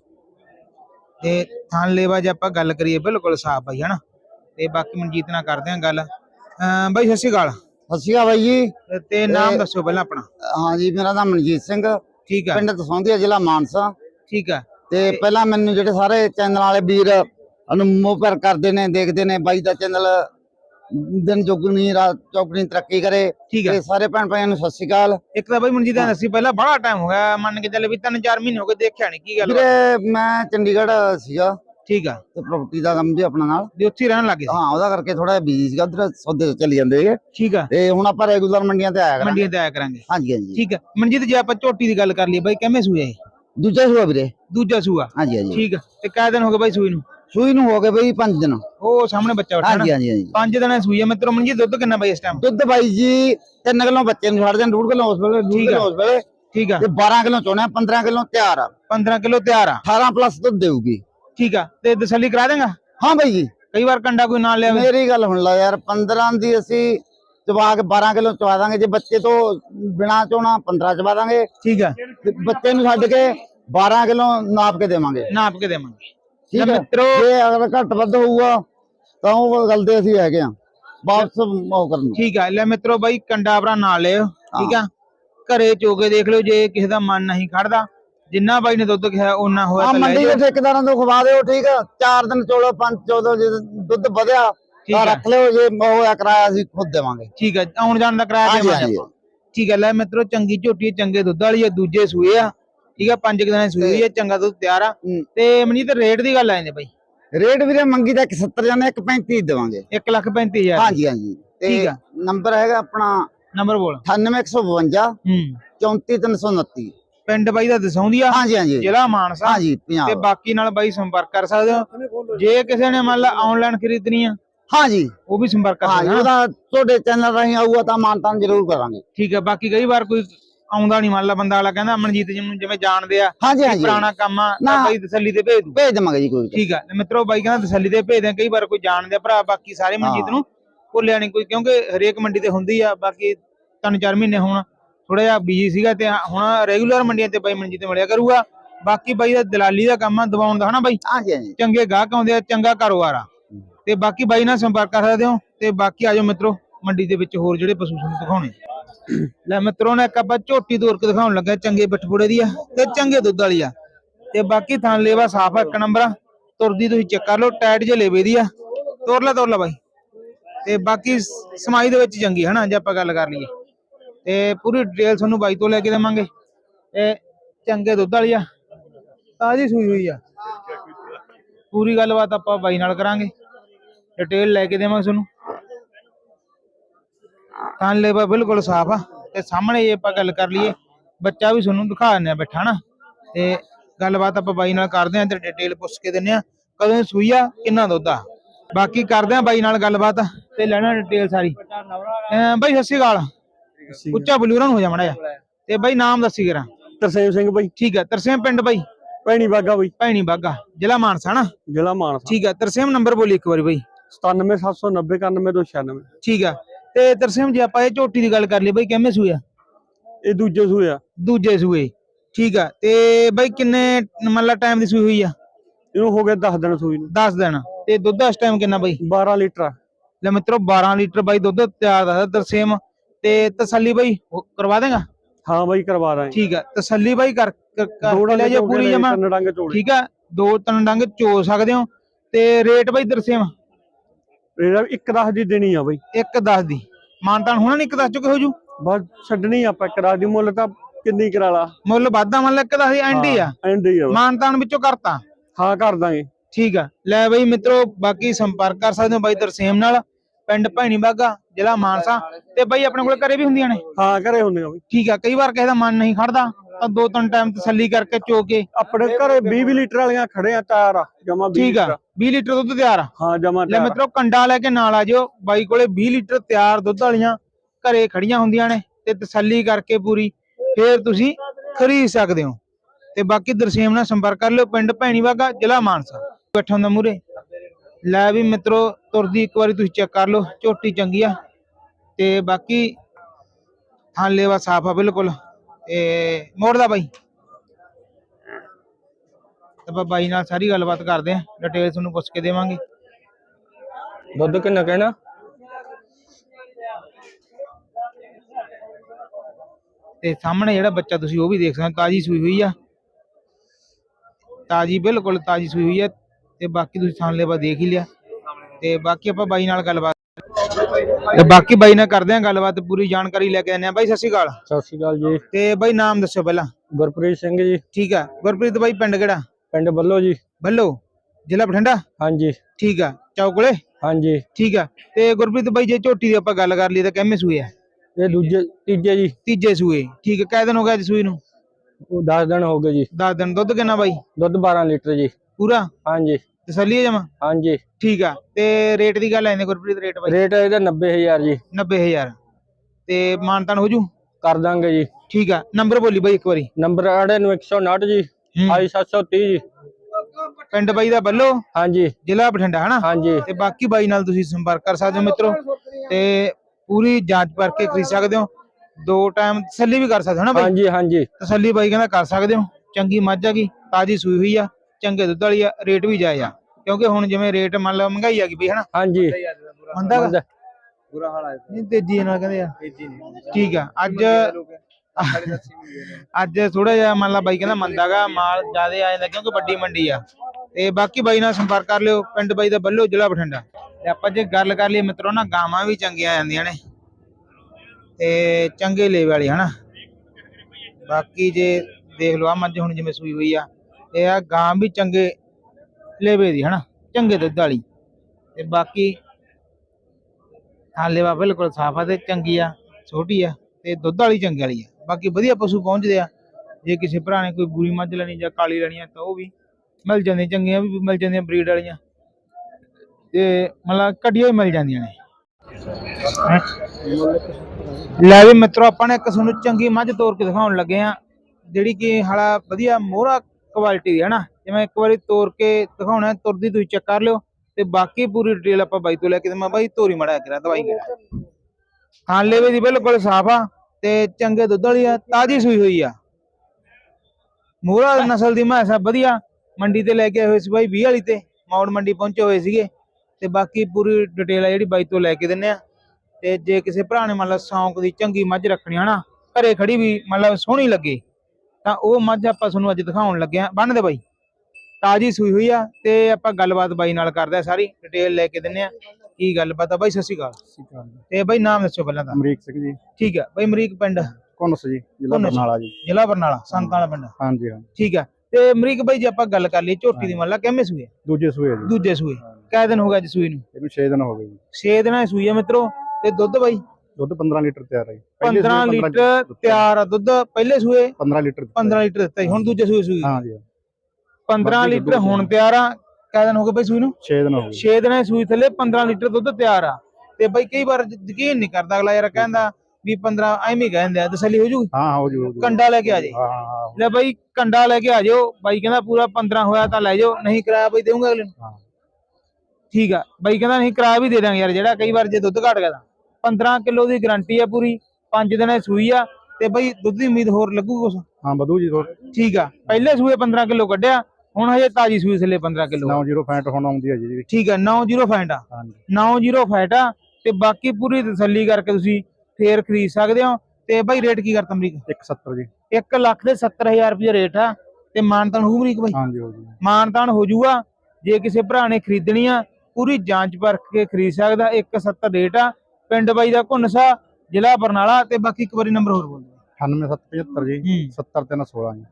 ਤੇ ਥਾਂ ਲੇਵਾ ਜੇ ਆਪਾਂ ਗੱਲ ਕਰੀਏ ਬਿਲਕੁਲ ਸਾਫ਼ ਬਾਈ ਹਨਾ। ਤੇ ਬਾਕੀ ਮਨਜੀਤ ਨਾਲ ਕਰਦੇ ਆ ਗੱਲ। ਬਾਈ ਸਤਿ ਸ਼੍ਰੀ ਅਕਾਲ। ਸਤਿ ਸ਼੍ਰੀ ਅਕਾਲ ਬਾਈ ਜੀ। ਤੇ ਨਾਮ ਦੱਸੋ ਪਹਿਲਾਂ ਆਪਣਾ। ਹਾਂ ਜੀ ਮੇਰਾ ਨਾਮ ਮਨਜੀਤ ਸਿੰਘ। ਠੀਕ ਆ। ਪਿੰਡ ਦਸੌਂਦੀਆ ਜ਼ਿਲ੍ਹਾ ਮਾਨਸਾ। ਠੀਕ ਆ। ਤੇ ਪਹਿਲਾਂ ਮੈਨੂੰ ਜਿਹੜੇ ਸਾਰੇ ਚੈਨਲ ਵਾਲੇ ਵੀਰ ਅਨੁਮੋ ਪਰ ਕਰਦੇ ਨੇ ਦੇਖਦੇ ਨੇ ਬਾਈ ਦਾ ਚੈਨਲ ਦਿਨ ਚੌਗਣੀ ਰਾਤ ਚੌਗਣੀ ਤਰੱਕੀ ਕਰੇ। ਠੀਕ ਆ ਤੇ ਸਾਰੇ ਭੈਣ ਭਾਈਆਂ ਨੂੰ ਸਤਿ ਸ਼੍ਰੀ ਅਕਾਲ। ਇੱਕ ਤਾਂ ਬਾਈ ਮਨਜੀਤ ਦਾ ਦੱਸੀ ਪਹਿਲਾਂ ਬੜਾ ਟਾਈਮ ਹੋ ਗਿਆ ਮੰਨ ਕੇ ਚੱਲੇ ਵੀ ਤਿੰਨ ਚਾਰ ਮਹੀਨੇ ਹੋ ਗਏ ਦੇਖਿਆ ਨਹੀਂ ਕੀ ਗੱਲ। ਵੀਰੇ ਮੈਂ ਚੰਡੀਗੜ੍ਹ ਸੀਗਾ। ਠੀਕ ਆ। ਤੇ ਪ੍ਰਾਪਰਟੀ ਦਾ ਕੰਮ ਵੀ ਆਪਣਾ ਨਾਲ। ਵੀ ਉੱਥੇ ਹੀ ਰਹਿਣ ਲੱਗੇ ਸੀ? ਹਾਂ ਉਹਦਾ ਕਰਕੇ ਥੋੜਾ ਬਿਜ਼ੀ ਸੀਗਾ ਉਧਰ ਸੌਦੇ ਚੱਲੀ ਜਾਂਦੇ ਸੀਗੇ। ਠੀਕ ਆ। ਤੇ ਹੁਣ ਆਪਾਂ ਰੈਗੂਲਰ ਮੰਡੀਆਂ ਤੇ ਆਇਆ ਕਰਾਂਗੇ। ਮੰਡੀਆਂ ਤੇ ਆਇਆ ਕਰਾਂਗੇ। ਹਾਂਜੀ ਹਾਂਜੀ। ਠੀਕ ਆ। ਮਨਜੀਤ ਜੇ ਆਪਾਂ ਝੋਟੀ ਦੀ ਗੱਲ ਕਰ ਲਈਏ ਬਾਈ ਕਿਵੇਂ ਸੂਏ ਇਹ? ਦੂਜਾ ਸੂਆ ਵੀਰੇ। ਦੂਜਾ ਸੂਆ। ਹਾਂਜੀ ਹਾਂਜੀ। ਠੀਕ ਆ। ਤੇ ਕਾਹ ਦਿਨ ਹੋ ਗਏ ਬਾਈ ਸੂਈ ਨੂੰ? ਸੂਈ ਨੂੰ ਹੋ ਗਏ ਬਈ 5 ਦਿਨ। ਉਹ ਸਾਹਮਣੇ ਬੱਚਾ ਬੈਠਾ ਹਾਂਜੀ ਹਾਂਜੀ ਹਾਂਜੀ। ਪੰਜ ਦਿਨਾਂ ਸੂਈ ਆ। ਮਿੱਤਰੋ ਮਨ ਜੀ ਦੁੱਧ ਕਿੰਨਾ ਬਾਈ ਇਸ ਟਾਈਮ ਦੁੱਧ ਬਾਈ ਜੀ 3 ਕਿਲੋ ਬੱਚੇ ਨੂੰ ਛੱਡ ਦੇਣ ਡੂਢ ਕਿਲੋ ਉਸ ਵੇਲੇ ਠੀਕ ਉਸ ਵੇਲੇ। ਠੀਕ ਆ। ਤੇ 12 ਕਿਲੋ ਚੋਣਿਆ 15 ਕਿਲੋ ਤਿਆਰ ਆ। 15 ਕਿਲੋ ਤਿਆਰ ਆ। 18 ਪਲੱਸ ਦੁੱਧ ਦੇਊਗੀ। ਠੀਕ ਆ। ਤੇ ਤਸੱਲੀ ਕਰਾ ਦੇਗਾ? ਹਾਂ ਬਾਈ ਜੀ। ਕਈ ਵਾਰ ਕੰਡਾ ਕੋਈ ਨਾਲ ਲਿਆਵੇ। ਮੇਰੀ ਗੱਲ ਹੁਣ ਲਾ ਯਾਰ 15 ਦੀ ਅਸੀਂ ਚਵਾ ਕੇ 12 ਕਿਲੋ ਚਵਾ ਦਾਂਗੇ। ਜੇ ਬੱਚੇ ਤੋਂ ਬਿਨਾ ਚੋਣਾ 15 ਚਵਾ ਦਾਂਗੇ। ਠੀਕ ਆ। ਬੱਚੇ ਨੂੰ ਛੱਡ ਕੇ 12 ਕਿਲੋ ਨਾਪ ਕੇ ਦੇਵਾਂਗੇ। ਨਾਪ ਕੇ ਦੇਵਾਂਗੇ। ਠੀਕ ਹੈ। ਮਿੱਤਰੋ ਜੇ ਅਗਰ ਘੱਟ ਵੱਧ ਹੋਊਗਾ ਤਾਂ ਉਹ ਗੱਲ ਤੇ ਅਸੀਂ ਹੈਗੇ ਆ ਵਾਪਸ ਉਹ ਕਰਨ ਨੂੰ। ਠੀਕ ਆ ਲੈ ਮਿੱਤਰੋ ਬਾਈ ਕੰਡਾ ਭਰਾ ਨਾਲ ਲਿਓ ਠੀਕ ਆ? ਘਰੇ ਚੋਕੇ ਦੇਖ ਲਿਓ ਜੇ ਕਿਸੇ ਦਾ ਮਨ ਨਹੀਂ ਖੜਦਾ। ਜਿੰਨਾ ਬਾਈ ਨੇ ਦੁੱਧ ਕਿਹਾ ਉਹਨਾਂ ਹੋਇਆ ਤਾਂ ਲੈ ਮੰਡੀ ਦੇ ਠੇਕੇਦਾਰਾਂ ਤੋਂ ਖਵਾ ਦਿਓ ਠੀਕ ਆ? ਚਾਰ ਦਿਨ ਚੋਲੋ ਪੰਜ ਚੋਦੋ ਜੇ ਦੁੱਧ ਵਧਿਆ ਤਾਂ ਰੱਖ ਲਿਓ ਜੇ ਹੋਇਆ ਕਿਰਾਇਆ ਅਸੀਂ ਖੁਦ ਦੇਵਾਂਗੇ। ਠੀਕ ਆ ਆਉਣ ਜਾਣ ਦਾ ਕਿਰਾਇਆ ਦੇਵਾਂਗੇ। ਠੀਕ ਆ ਲੈ ਮਿੱਤਰੋ ਚੰਗੀ ਝੋਟੀ ਚੰਗੇ ਦੁੱਧ ਵਾਲੀ ਆ ਦੂਜੇ ਸੂਏ ਆ। ਠੀਕ ਆ ਪੰਜ ਕੁ ਦਿਨਾਂ ਦੀ ਸੂਈ ਆ ਚੰਗਾ ਦੁੱਧ ਤਿਆਰ ਆ। ਹੂੰ। ਤੇ ਰੇਟ ਦੀ ਗੱਲ ਆ ਜਾਂਦੀ ਬਾਈ। ਰੇਟ ਵੀਰੇ ਮੰਗੀ ਦਾ 170 ਜਾਂਦੇ 135 ਦੇਵਾਂਗੇ। 1 ਲੱਖ 35000 ਹਾਂਜੀ ਹਾਂਜੀ। ਠੀਕ ਤੇ ਆ। ਨੰਬਰ ਹੈਗਾ ਆਪਣਾ ਨੰਬਰ ਬੋਲ। 98152 ਹੂੰ। 34329 ਪਿੰਡ ਬਾਈ ਦਾ ਦਸਾਉਂਦੀ ਆ। ਹਾਂਜੀ ਹਾਂਜੀ। ਜ਼ਿਲ੍ਹਾ ਮਾਨਸਾ। ਹਾਂਜੀ ਤੇ ਪੰਜਾਬ ਬਾਕੀ ਨਾਲ ਬਾਈ ਸੰਪਰਕ ਕਰ ਸਕਦੇ ਹੋ। ਜੇ। ਕਿਸੇ ਨੇ ਮੰਨ ਲਾ ਆਨਲਾਈਨ ਖਰੀਦਣੀ ਆ ਹਾਂਜੀ। ਉਹ ਵੀ ਸੰਪਰਕ ਕਰ ਹਾਂਜੀ ਸਕਦੇ ਹਾਂ ਉਹਦਾ ਤੁਹਾਡੇ ਚੈਨਲ ਰਾਹੀਂ ਆਊਗਾ ਤਾਂ ਮਾਨਤਾਨ ਜ਼ਰੂਰ ਕਰਾਂਗੇ। ਠੀਕ ਹੈ ਬਾਕੀ ਕਈ ਵਾਰ ਕੋਈ ਆਉਂਦਾ ਨਹੀਂ ਮੰਨ ਲਾ ਬੰਦਾ ਵਾਲਾ ਕਹਿੰਦਾ ਮਨਜੀਤ ਜੀ ਨੂੰ ਜਿਵੇਂ ਜਾਣਦੇ ਆ ਹਾਂਜੀ ਹਾਂਜੀ। ਪੁਰਾਣਾ ਕੰਮ ਆ ਤਾਂ ਨਾ। ਬਾਈ ਤਸੱਲੀ ਤੇ ਭੇਜ ਦੂ ਭੇਜ ਦੇਵਾਂਗੇ ਜੀ ਕੋਈ ਠੀਕ ਆ ਤੇ ਮਿੱਤਰੋ ਬਾਈ ਕਹਿੰਦਾ ਤਸੱਲੀ ਤੇ ਭੇਜਦੇ ਆ ਕਈ ਵਾਰ ਕੋਈ ਜਾਣਦੇ ਆ ਭਰਾ ਬਾਕੀ ਸਾਰੇ ਮਨਜੀਤ ਨੂੰ ਭੁੱਲਿਆ ਨਹੀਂ ਕੋਈ ਕਿਉਂਕਿ ਹਰੇਕ ਮੰਡੀ ਤੇ ਹੁੰਦੀ ਆ ਬਾਕੀ ਤਿੰਨ ਚਾਰ ਮਹੀਨੇ ਹੁਣ ਥੋੜਾ ਜਿਹਾ ਬਿਜ਼ੀ ਸੀਗਾ ਤੇ ਹੁਣ ਰੈਗੂਲਰ ਮੰਡੀਆਂ ਤੇ ਬਾਈ ਮਨਜੀਤ ਮਿਲਿਆ ਕਰੂਗਾ। ਬਾਕੀ ਬਾਈ ਦਾ ਦਲਾਲੀ ਦਾ ਕੰਮ ਆ ਦਵਾਉਣ ਦਾ ਹਨਾ ਬਾਈ? ਹਾਂਜੀ ਹਾਂਜੀ। ਚੰਗੇ ਗਾਹਕ ਆਉਂਦੇ ਆ ਚੰਗਾ ਕਾਰੋਬਾਰ ਆ। ਤੇ ਬਾਕੀ ਬਾਈ ਨਾਲ ਸੰਪਰਕ ਕਰ ਸਕਦੇ ਹੋ ਤੇ ਬਾਕੀ ਆਜੋ ਮਿੱਤਰੋ ਮੰਡੀ ਦੇ ਵਿੱਚ ਹੋਰ ਜਿਹੜੇ ਪਸ਼ੂ ਤੁਹਾਨੂੰ ਦਿਖਾਉਣੇ। ਲੈ ਮਿੱਤਰੋ ਨੇ ਇੱਕ ਝੋਟੀ ਤੋਰ ਕੇ ਦਿਖਾਉਣ ਲੱਗਾ ਚੰਗੇ ਬਟਬੁੜੇ ਦੀ ਆ ਤੇ ਚੰਗੇ ਦੁੱਧ ਵਾਲੀ ਆ। ਤੇ ਬਾਕੀ ਥਾਂ ਲੇਵਾ ਸਾਫ਼ ਆ, ਇੱਕ ਨੰਬਰ ਆ। ਤੁਰਦੀ ਤੁਸੀਂ ਚੈੱਕ ਕਰ ਲਓ, ਟਾਈਟ ਜੇ ਲੇਵੇ ਦੀ ਆ। ਤੋਰ ਲੈ ਤੋਰ ਲੈ ਬਾਈ। ਤੇ ਬਾਕੀ ਸਮਾਈ ਦੇ ਵਿੱਚ ਚੰਗੀ, ਹਨਾ, ਜੇ ਆਪਾਂ ਗੱਲ ਕਰ ਲਈਏ। ਤੇ ਪੂਰੀ ਡਿਟੇਲ ਤੁਹਾਨੂੰ ਬਾਈ ਤੋਂ ਲੈ ਕੇ ਦੇਵਾਂਗੇ। ਤੇ ਚੰਗੇ ਦੁੱਧ ਵਾਲੀ ਆ। ਤਾਜੀ ਸੂਈ ਹੋਈ ਆ। ਪੂਰੀ ਗੱਲਬਾਤ ਆਪਾਂ ਬਾਈ ਨਾਲ ਕਰਾਂਗੇ। ਡਿਟੇਲ ਲੈ ਕੇ ਦੇਵਾਂਗੇ ਤੁਹਾਨੂੰ। ਤਾਂ ਲੇਵਾ ਬਿਲਕੁਲ ਸਾਫ਼ ਆ। ਤੇ ਸਾਹਮਣੇ ਜੇ ਆਪਾਂ ਗੱਲ ਕਰ ਲਈਏ। ਬੱਚਾ ਵੀ ਤੁਹਾਨੂੰ ਦਿਖਾ ਦਿੰਦੇ ਆ ਬੈਠਾ ਨਾ। ਤੇ ਗੱਲਬਾਤ ਆਪਾਂ ਬਾਈ ਨਾਲ ਕਰਦੇ ਆ ਤੇ ਡਿਟੇਲ ਪੁੱਛ ਕੇ ਦਿੰਨੇ ਆ। ਕਦੋਂ ਦੀ ਸੂਈ ਆ ਕਿੰਨਾ ਦੁੱਧ ਆ। ਬਾਕੀ ਕਰਦੇ ਆ ਬਾਈ ਨਾਲ ਗੱਲਬਾਤ ਤੇ ਲੈਣਾ ਡਿਟੇਲ ਸਾਰੀ। ਅਮ ਬਾਈ ਸਤਿ ਸ਼੍ਰੀ ਅਕਾਲ। ਉੱਚਾ ਬਲੂਰਾਂ ਨੂੰ ਹੋ ਜਾ ਮੜਾ ਜਾ ਤੇ ਬਾਈ ਨਾਮ ਦੱਸੀ ਕਰਾਂ। ਤਰਸੇਮ ਸਿੰਘ ਬਾਈ। ਠੀਕ ਆ ਤਰਸੇਮ ਪਿੰਡ ਬਾਈ। ਭੈਣੀ ਬਾਗਾ ਬਾਈ। ਭੈਣੀ ਬਾਗਾ ਜ਼ਿਲ੍ਹਾ ਮਾਨਸਾ ਨਾ? ਜ਼ਿਲ੍ਹਾ ਮਾਨਸਾ। ਠੀਕ ਆ ਤਰਸੇਮ ਨੰਬਰ ਬੋਲੀ ਇੱਕ ਵਾਰੀ ਬਾਈ। 97790 91296 ਠੀਕ ਆ। ਤੇ ਤਰਸੇਮ ਜੇ ਆਪਾਂ ਇਹ ਝੋਟੀ ਦੀ ਗੱਲ ਕਰ ਲਈ ਬਾਈ ਕਿੰਨੇ ਸੂਏ ਆ? ਇਹ ਦੂਜੇ ਸੂਏ ਆ। ਦੂਜੇ ਸੂਏ ਠੀਕ ਆ। ਤੇ ਬਾਈ ਕਿੰਨੇ ਮੰਨ ਲਾ ਟਾਈਮ ਦੀ ਸੂਈ ਹੋਈ ਆ? ਇਹਨੂੰ ਹੋ ਗਏ 10 ਦਿਨ ਸੂਈ ਨੂੰ। 10 ਦਿਨ। ਤੇ ਦੁੱਧ ਇਸ ਟਾਈਮ ਕਿੰਨਾ ਬਾਈ? 12 ਲੀਟਰ ਆ। ਲੈ ਮਿੱਤਰੋ 12 ਲੀਟਰ ਬਾਈ ਦੁੱਧ ਤਿਆਰ ਦਾ ਤਰਸੇਮ ਤੇ ਤਸੱਲੀ ਬਾਈ ਕਰਵਾ ਦੇਗਾ? ਹਾਂ ਬਾਈ ਕਰਵਾ ਦਾਂਗੇ। ਠੀਕ ਆ ਤਸੱਲੀ ਬਾਈ ਕਰ ਲੈ ਜਾ ਪੂਰੀ ਜਮਾ। ਠੀਕ ਆ ਦੋ ਤਿੰਨ ਡੰਗ ਚੋ ਸਕਦੇ ਹੋ। ਤੇ ਰੇਟ ਬਾਈ ਤਰਸੇਮ ਇਹਦਾ ਇੱਕ 10 ਦੀ ਦੇਣੀ ਆ ਬਾਈ। ਇੱਕ 10 ਦੀ। ਮਾਨਤਾਨ ਹੋਣਾ ਨਹੀਂ ਇੱਕ 10 ਚੁੱਕੇ ਹੋ ਜੂ? ਬਸ ਛੱਡਣੀ ਆਪਾਂ ਇੱਕ ਰਾਤ ਦੀ। ਮੁੱਲ ਤਾਂ ਕਿੰਨੀ ਕਰਾ ਲਾ? ਮੁੱਲ ਵਾਧਾ ਮੰਨ ਲੈ ਇੱਕ 10 ਦੀ ਐਂਡ ਆ। ਐਂਡ ਆ। ਮਾਨਤਾਨ ਵਿੱਚੋਂ ਕਰਤਾ। ਹਾਂ ਕਰ ਦਾਂਗੇ। ਠੀਕ ਆ। ਲੈ ਬਈ ਮਿੱਤਰੋ ਬਾਕੀ ਸੰਪਰਕ ਕਰ ਸਕਦੇ ਹੋ ਬਾਈ ਤਰਸੇਮ ਨਾਲ। ਪਿੰਡ ਭੈਣੀ ਬਾਗਾ ਜ਼ਿਲ੍ਹਾ ਮਾਨਸਾ। ਤੇ ਬਾਈ ਆਪਣੇ ਕੋਲ ਘਰੇ ਵੀ ਹੁੰਦੀਆਂ ਨੇ? ਹਾਂ ਘਰੇ ਹੁੰਦੀਆਂ ਬਾਈ। ਠੀਕ ਆ ਕਈ ਵਾਰ ਕਿਸੇ ਦਾ ਮਨ ਨਹੀਂ ਖੜਦਾ। ਦੋ ਤਿੰਨ ਟਾਈਮ ਤਸੱਲੀ ਕਰਕੇ ਚੋ ਕੇ ਆਪਣੇ ਘਰੇ 20 20 ਲੀਟਰ ਵਾਲੀਆਂ ਖੜੇ ਆ ਤਿਆਰ ਆ ਜਮਾ 20 ਠੀਕ ਆ ਲੀਟਰ। 20 ਲੀਟਰ ਦੁੱਧ ਤਿਆਰ ਆ। ਹਾਂ ਜਮਾ ਲੈ। ਮਿੱਤਰੋ ਕੰਡਾ ਲੈ ਕੇ ਨਾਲ ਆ ਜਿਓ। ਬਾਈ ਕੋਲੇ 20 ਲੀਟਰ ਤਿਆਰ ਦੁੱਧ ਵਾਲੀਆਂ ਘਰੇ ਖੜੀਆਂ ਹੁੰਦੀਆਂ ਨੇ ਤੇ ਤਸੱਲੀ ਕਰਕੇ ਪੂਰੀ ਫੇਰ ਤੁਸੀਂ ਖਰੀਦ ਸਕਦੇ ਹੋ। ਤੇ ਬਾਕੀ ਦਰਸੇਮ ਨਾਲ ਸੰਪਰਕ ਕਰ ਲਿਓ ਪਿੰਡ ਭੈਣੀ ਬਾਗਾ ਜ਼ਿਲ੍ਹਾ ਮਾਨਸਾ। ਬੈਠਾ ਹੁੰਦਾ ਮੂਰੇ ਲੈ ਵੀ ਮਿੱਤਰੋ ਤੁਰਦੀ ਇੱਕ ਵਾਰੀ ਤੁਸੀਂ ਚੈੱਕ ਕਰ ਲਓ ਝੋਟੀ ਚੰਗੀ ਆ। ਤੇ ਬਾਕੀ ਥਾਂ ਲੇਵਾ ਸਾਫ਼ ਆ ਬਿਲਕੁਲ। ਤੇ ਮੋੜਦਾ ਬਾਈ। ਤੇ ਬਾਈ ਨਾਲ ਸਾਰੀ ਗੱਲਬਾਤ ਕਰਦੇ ਆ ਡਿਟੇਲ ਤੁਹਾਨੂੰ ਪੁੱਛ ਕੇ ਦੇਵਾਂਗੇ। ਦੁੱਧ ਕਿੰਨਾ ਕਹਿਣਾ? ਤੇ ਸਾਹਮਣੇ ਜਿਹੜਾ ਬੱਚਾ ਤੁਸੀਂ ਉਹ ਵੀ ਦੇਖ ਸਕਦੇ ਹੋ ਤਾਜੀ ਸੂਈ ਹੋਈ ਆ। ਤਾਜੀ ਬਿਲਕੁਲ ਤਾਜੀ ਸੂਈ ਹੋਈ ਆ। ਤੇ ਬਾਕੀ ਤੁਸੀਂ ਥਾਂ ਲੇਵਾ ਦੇਖ ਹੀ ਲਿਆ। ਤੇ ਬਾਕੀ ਆਪਾਂ ਬਾਈ ਨਾਲ ਗੱਲਬਾਤ ਤੇ ਬਾਕੀ ਬਾਈ ਨਾਲ ਕਰਦੇ ਆ ਗੱਲਬਾਤ ਪੂਰੀ ਜਾਣਕਾਰੀ ਲੈ ਕੇ ਆਨੇ ਆ। ਬਾਈ ਸਤਿ ਸ਼੍ਰੀ ਅਕਾਲ। ਸਤਿ ਸ਼੍ਰੀ ਅਕਾਲ ਜੀ। ਤੇ ਬਾਈ ਨਾਮ ਦੱਸੋ ਪਹਿਲਾਂ। ਗੁਰਪ੍ਰੀਤ ਸਿੰਘ ਜੀ। ਠੀਕ ਆ। ਗੁਰਪ੍ਰੀਤ ਬਾਈ ਪਿੰਡ ਕਿਹੜਾ? ਪਿੰਡ ਬੱਲੋ ਜੀ। ਭੱਲੋ ਜ਼ਿਲ੍ਹਾ ਬਠਿੰਡਾ? ਹਾਂਜੀ। ਠੀਕ ਆ। ਚੌਕਲੇ ਹਾਂਜੀ। ਠੀਕ ਆ। ਤੇ ਗੁਰਪ੍ਰੀਤ ਬਾਈ ਜੇ ਝੋਟੀ ਦੀ ਆਪਾਂ ਗੱਲ ਕਰ ਲਈ ਤਾਂ ਕਿੰਨੇ ਸੂਏ ਆ? ਇਹ ਦੂਜੇ ਤੀਜੇ ਜੀ। ਤੀਜੇ ਸੂਏ। ਠੀਕ ਆ। ਕਿਹ ਦਿਨ ਹੋ ਗਿਆ ਜੀ ਸੂਈ ਨੂੰ? ਉਹ 10 ਦਿਨ ਹੋ ਗਏ ਜੀ। 10 ਦਿਨ। ਦੁੱਧ ਕਿੰਨਾ ਬਾਈ? ਦੁੱਧ 12 ਲੀਟਰ ਜੀ। ਪੂਰਾ? ਹਾਂਜੀ। ਤਸੱਲੀ ਹੈ ਜਮਾ? ਹਾਂਜੀ। ਠੀਕ ਆ। ਤੇ ਰੇਟ ਦੀ ਗੱਲ ਐਨੇ ਗੁਰਪ੍ਰੀਤ ਰੇਟ ਬਾਈ? ਰੇਟ ਇਹਦਾ 90000 ਜੀ। 90000 ਤੇ ਮਾਨਤਾਨ ਹੋ ਜੂ? ਕਰ ਦਾਂਗੇ ਜੀ। ਠੀਕ ਆ। ਨੰਬਰ ਬੋਲੀ ਬਾਈ ਇੱਕ ਵਾਰੀ। ਨੰਬਰ 98159 ਜੀ ਹੂੰ। 2730 ਜੀ। ਪਿੰਡ ਬਾਈ ਦਾ ਬੱਲੋ? ਹਾਂਜੀ। ਜ਼ਿਲ੍ਹਾ ਬਠਿੰਡਾ ਹਨਾ? ਹਾਂਜੀ। ਤੇ ਬਾਕੀ ਬਾਈ ਨਾਲ ਤੁਸੀਂ ਸੰਪਰਕ ਕਰ ਸਕਦੇ ਹੋ ਮਿੱਤਰੋ। ਤੇ ਪੂਰੀ ਜਾਂਚ ਕਰਕੇ ਖਰੀਦ ਸਕਦੇ ਹੋ। ਦੋ ਟਾਈਮ ਤਸੱਲੀ ਵੀ ਕਰ ਸਕਦੇ ਹੋ ਨਾ ਬਾਈ? ਹਾਂਜੀ ਹਾਂਜੀ। ਤਸੱਲੀ ਬਾਈ ਕਹਿੰਦਾ ਕਰ ਸਕਦੇ ਹੋ। ਚੰਗੀ ਮੱਝ ਹੈਗੀ ਤਾਜੀ ਸੂਈ ਹੋਈ ਆ। ਚੰਗੇ ਦੁੱਧ ਵਾਲੀ ਆ ਰੇਟ ਵੀ ਜਾਇਜ਼ ਆ। ਕਿਉਂਕਿ ਹੁਣ ਜਿਵੇਂ ਰੇਟ ਮੰਨ ਲਓ ਮਹਿੰਗਾਈ ਆ ਗਈ ਬਈ ਹਨਾ? ਹਾਂਜੀ। ਮੰਦਾ ਗਾ? ਮੰਦਾ। ਨਹੀਂ ਤੇਜ਼ੀ ਨਾਲ ਕਹਿੰਦੇ ਆ। ਠੀਕ ਆ। ਅੱਜ ਅੱਜ ਥੋੜਾ ਜਿਹਾ ਮੰਨ ਲਾ ਬਾਈ ਕਹਿੰਦਾ ਮੰਦਾਗਾ ਮਾਲ ਜ਼ਿਆਦੇ ਆ ਜਾਂਦਾ ਕਿਉਂਕਿ ਵੱਡੀ ਮੰਡੀ ਆ। ਤੇ ਬਾਕੀ ਬਾਈ ਨਾਲ ਸੰਪਰਕ ਕਰ ਲਿਓ ਪਿੰਡ ਬਾਈ ਦਾ ਬੱਲੋ ਜ਼ਿਲ੍ਹਾ ਬਠਿੰਡਾ। ਤੇ ਆਪਾਂ ਜੇ ਗੱਲ ਕਰ ਲਈਏ ਮਿੱਤਰੋ ਨਾ ਗਾਵਾਂ ਵੀ ਚੰਗੀਆਂ ਆ ਜਾਂਦੀਆਂ ਨੇ। ਤੇ ਚੰਗੇ ਲੇਵੇ ਵਾਲੀ ਹਨਾ? ਬਾਕੀ ਜੇ ਦੇਖ ਲਓ ਆ ਮੱਝ ਹੁਣ ਜਿਵੇਂ ਸੂਈ ਹੋਈ ਆ। ਇਹ ਆ ਗਾਂ ਵੀ ਚੰਗੇ ਲੇਵੇ ਦੀ, ਹਨਾ? ਚੰਗੇ ਦੁੱਧ ਵਾਲੀ। ਤੇ ਬਾਕੀ ਹਾਂ ਲੇਵਾ ਬਿਲਕੁਲ ਸਾਫ਼ ਆ ਤੇ ਚੰਗੀ ਆ, ਛੋਟੀ ਆ ਤੇ ਦੁੱਧ ਵਾਲੀ ਚੰਗੀ ਵਾਲੀ ਆ। ਬਾਕੀ ਵਧੀਆ ਪਸ਼ੂ ਪਹੁੰਚਦੇ ਆ। ਜੇ ਕਿਸੇ ਭਰਾ ਨੇ ਕੋਈ ਬੂਰੀ ਮੱਝ ਲੈਣੀ ਜਾਂ ਕਾਲੀ ਲੈਣੀ ਆ, ਤਾਂ ਉਹ ਵੀ ਮਿਲ ਜਾਂਦੀਆਂ ਚੰਗੀਆਂ, ਵੀ ਮਿਲ ਜਾਂਦੀਆਂ ਬਰੀਡ ਵਾਲੀਆਂ। ਤੇ ਮਤਲਬ ਘਟੀਆ ਵੀ ਮਿਲ ਜਾਂਦੀਆਂ ਨੇ। ਲੈ ਵੀ ਮਿੱਤਰੋ, ਆਪਾਂ ਨੇ ਇੱਕ ਤੁਹਾਨੂੰ ਚੰਗੀ ਮੱਝ ਤੋਰ ਕੇ ਦਿਖਾਉਣ ਲੱਗੇ ਆ। ਜਿਹੜੀ ਕਿ ਹਾਲਾ ਵਧੀਆ ਮੋਹਰਾ ਕੁਆਲਿਟੀ ਦੀ ਹੈ ਨਾ ਜਿਵੇਂ ਇੱਕ ਵਾਰੀ ਤੋਰ ਕੇ ਦਿਖਾਉਣਾ ਤੁਰਦੀ ਤੁਸੀਂ ਚੈੱਕ ਕਰ ਲਿਓ ਤੇ ਬਾਕੀ ਪੂਰੀ ਡਿਟੇਲ ਆਪਾਂ ਬਾਈ ਤੋਂ ਲੈ ਕੇ ਮੈਂ ਬਾਈ ਤੋਰੀ ਮੜਾ ਕਰਾਂ ਦਵਾਈ ਕਰਾਂ। ਹਾਂ ਲੇਵੇ ਦੀ ਬਿਲਕੁਲ ਸਾਫ਼ ਆ ਤੇ ਚੰਗੇ ਦੁੱਧ ਵਾਲੀ ਆ ਤਾਜੀ ਸੂਈ ਹੋਈ ਆ। ਮੋਹਰਾ ਨਸਲ ਦੀ ਮੈਸ ਆ ਵਧੀਆ ਮੰਡੀ ਤੇ ਲੈ ਕੇ ਆਏ ਹੋਏ ਸੀ ਬਾਈ 20 ਵਾਲੀ ਤੇ ਮੌੜ ਮੰਡੀ ਪਹੁੰਚੇ ਹੋਏ ਸੀਗੇ। ਤੇ ਬਾਕੀ ਪੂਰੀ ਡਿਟੇਲ ਆ ਜਿਹੜੀ ਬਾਈ ਤੋਂ ਲੈ ਕੇ ਦਿੰਨੇ ਆ। ਤੇ ਜੇ ਕਿਸੇ ਭਰਾ ਨੇ ਮੰਨ ਲਾ ਸੌਂਕ ਦੀ ਚੰਗੀ ਮੱਝ ਰੱਖਣੀ ਹਨਾ ਘਰੇ ਖੜੀ ਵੀ ਮਤਲਬ ਸੋਹਣੀ ਲੱਗੇ ਤਾਂ ਉਹ ਮੱਝ ਆਪਾਂ ਤੁਹਾਨੂੰ ਅੱਜ ਦਿਖਾਉਣ ਲੱਗੇ ਆ ਬੰਨ ਦੇ ਬਾਈ। ਤਾਜੀ ਸੂਈ ਹੋਈ ਆ ਤੇ ਆਪਾਂ ਗੱਲਬਾਤ ਬਾਈ ਨਾਲ ਕਰਦੇ ਆ ਸਾਰੀ। ਡਿਟੇਲ ਲੈ ਕੇ ਦਿੰਨੇ ਆ ਕੀ ਗੱਲਬਾਤ ਆ। ਬਾਈ ਸਤਿ ਸ਼੍ਰੀ ਅਕਾਲ। ਤੇ ਬਾਈ ਨਾਮ ਦੱਸੋ ਪਹਿਲਾਂ ਤਾਂ। ਅਮਰੀਕ ਸਿੰਘ ਜੀ। ਠੀਕ ਆ। ਬਾਈ ਅਮਰੀਕ ਪਿੰਡ? ਕੋਨਸ ਜੀ ਜ਼ਿਲ੍ਹਾ। ਬਰਨਾਲਾ ਜੀ। ਜ਼ਿਲ੍ਹਾ ਬਰਨਾਲਾ ਸੰਤਾਂ ਵਾਲਾ ਪਿੰਡ। ਹਾਂਜੀ ਹਾਂ। ਠੀਕ ਆ। ਤੇ ਅਮਰੀਕ ਬਾਈ ਜੇ ਆਪਾਂ ਗੱਲ ਕਰ ਲਈ ਝੋਟੀ ਦੀ ਮੰਨ ਲਾ ਕਿੰਨੇ ਸੂਏ? ਦੂਜੇ ਸੂਏ ਜੀ। ਦੂਜੇ ਸੂਏ। ਕਿਹ ਦਿਨ ਹੋ ਗਿਆ ਅੱਜ ਸੂਈ ਨੂੰ? ਇਹਨੂੰ 6 ਦਿਨ ਹੋ ਗਏ ਜੀ। 6 ਦਿਨਾਂ ਦੀ ਸੂਈ ਆ ਮਿੱਤਰੋ। ਤੇ ਦੁੱਧ ਬਾਈ? ਦੁੱਧ 15 ਲੀਟਰ ਤਿਆਰ ਹੈ ਜੀ। ਪਹਿਲੇ 15 ਸੂਏ ਲੀਟਰ ਤਿਆਰ ਆ ਦੁੱਧ ਪਹਿਲੇ ਸੂਏ? 15 ਲੀਟਰ ਦਿੱਤਾ 15 ਲੀਟਰ ਦਿੱਤਾ ਸੀ ਹੁਣ ਦੂਜੇ ਸੂਏ ਸੂਈ। ਹਾਂ ਜੀ 15 ਬਾਕੀ ਲੀਟਰ ਦੁੱਧ ਹੁਣ ਤਿਆਰ ਆ। ਕਿਹ ਦਿਨ ਹੋ ਗਏ ਬਾਈ ਸੂਈ ਨੂੰ? 6 ਦਿਨ ਹੋ ਗਏ। 6 ਦਿਨਾਂ ਦੀ ਸੂਈ ਥੱਲੇ 15 ਲੀਟਰ ਦੁੱਧ ਤਿਆਰ ਆ। ਤੇ ਬਾਈ ਕਈ ਵਾਰ ਜ- ਯਕੀਨ ਨਹੀਂ ਕਰਦਾ ਅਗਲਾ ਯਾਰ ਕਹਿੰਦਾ ਵੀ 15 ਐਵੇਂ ਹੀ ਕਹਿੰਦੇ ਆ। ਤਸੱਲੀ ਹੋ ਜੂਗੀ? ਹਾਂ ਹੋ ਜੂ ਕੰਡਾ ਲੈ ਕੇ ਆ ਜੇ। ਹਾਂ ਲੈ ਬਾਈ ਕੰਡਾ ਲੈ ਕੇ ਆ ਜਾਓ। ਬਾਈ ਕਹਿੰਦਾ ਪੂਰਾ 15 ਹੋਇਆ ਤਾਂ ਲੈ ਜਾਓ। ਨਹੀਂ ਕਿਰਾਇਆ ਬਾਈ ਦੇਵਾਂਗੇ ਅਗਲੇ ਨੂੰ। ਹਾਂ। ਠੀਕ ਆ। ਬਾਈ ਕਹਿੰਦਾ ਨਹੀਂ ਕਿਰਾਇਆ ਵੀ ਦੇ ਦਾਂਗੇ ਯਾਰ। ਜਿਹੜਾ ਕਈ ਵਾਰ ਜੇ ਦੁੱਧ ਘਟ ਗਿਆ ਤਾਂ। 15 ਕਿਲੋ ਦੀ ਗਾਰੰਟੀ ਆ ਪੂਰੀ 5 ਦਿਨਾਂ ਦੀ ਸੂਈ ਆ ਤੇ ਬਾਈ ਦੁੱਧ ਦੀ ਉਮੀਦ ਹੋਰ ਲੱਗੂ ਕੁਛ? ਹਾਂ ਵਧੂ ਜੀ ਹੋਰ। ਠੀਕ ਆ ਪਹਿਲੇ ਸੂਏ 15 ਕਿਲੋ ਕੱਢਿਆ ਹੁਣ ਹਜੇ ਤਾਜੀ ਸੂਈ ਥੱਲੇ 15 ਕਿਲੋ। 90 ਫੈਂਟ ਹੁਣ ਆਉਂਦੀ ਹੈ ਜੀ। ਠੀਕ ਆ 90 ਫੈਂਟ ਆ। ਹਾਂਜੀ। 90 ਫੈਟ ਆ ਤੇ ਬਾਕੀ ਪੂਰੀ ਤਸੱਲੀ ਕਰਕੇ ਤੁਸੀਂ ਫੇਰ ਖਰੀਦ ਸਕਦੇ ਹੋ ਤੇ ਬਾਈ ਰੇਟ ਕੀ ਕਰਤਾ ਅਮਰੀਕ? 170 ਜੀ। 1 ਲੱਖ ਦੇ 70000 ਰੁਪਏ ਰੇਟ ਆ ਤੇ ਮਾਨਤਾਨ ਹੋਊ ਅਮਰੀਕ ਬਾਈ? ਹਾਂਜੀ ਹੋ ਜੀ। ਮਾਨਤਾਨ ਹੋ ਜਾਊਗਾ ਜੇ ਕਿਸੇ ਭਰਾ ਨੇ ਖਰੀਦਣੀ ਆ ਪੂਰੀ ਜਾਂਚ ਪਰਖ ਕੇ ਖਰੀਦ ਸਕਦਾ 170 ਰੇਟ ਆ ਪਿੰਡ ਬਾਈ ਦਾ ਘੁੰਨਸਾ ਜ਼ਿਲ੍ਹਾ ਬਰਨਾਲਾ ਤੇ ਬਾਕੀ ਇੱਕ ਵਾਰੀ ਨੰਬਰ ਹੋਰ ਬੋਲ ਦਿਓ। 98775 ਜੀ ਹੂੰ। 70316 ਜੀ।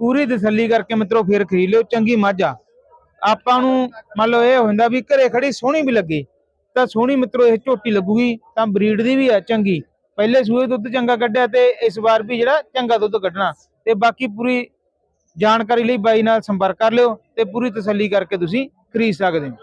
ਪੂਰੀ ਤਸੱਲੀ ਕਰਕੇ ਮਿੱਤਰੋ ਫੇਰ ਖਰੀਦ ਲਿਓ ਚੰਗੀ ਮੱਝ ਆ। ਆਪਾਂ ਨੂੰ ਮੰਨ ਲਓ ਇਹ ਹੁੰਦਾ ਵੀ ਘਰੇ ਖੜੀ ਸੋਹਣੀ ਵੀ ਲੱਗੇ ਤਾਂ ਸੋਹਣੀ ਮਿੱਤਰੋ ਇਹ ਝੋਟੀ ਲੱਗੂਗੀ ਤਾਂ ਬਰੀਡ ਦੀ ਵੀ ਆ ਚੰਗੀ। ਪਹਿਲੇ ਸੂਏ ਦੁੱਧ ਚੰਗਾ ਕੱਢਿਆ ਤੇ ਇਸ ਵਾਰ ਵੀ ਜਿਹੜਾ ਚੰਗਾ ਦੁੱਧ ਕੱਢਣਾ। ਤੇ ਬਾਕੀ ਪੂਰੀ ਜਾਣਕਾਰੀ ਲਈ ਬਾਈ ਨਾਲ ਸੰਪਰਕ ਕਰ ਲਿਓ ਤੇ ਪੂਰੀ ਤਸੱਲੀ ਕਰਕੇ ਤੁਸੀਂ ਖਰੀਦ ਸਕਦੇ ਹੋ।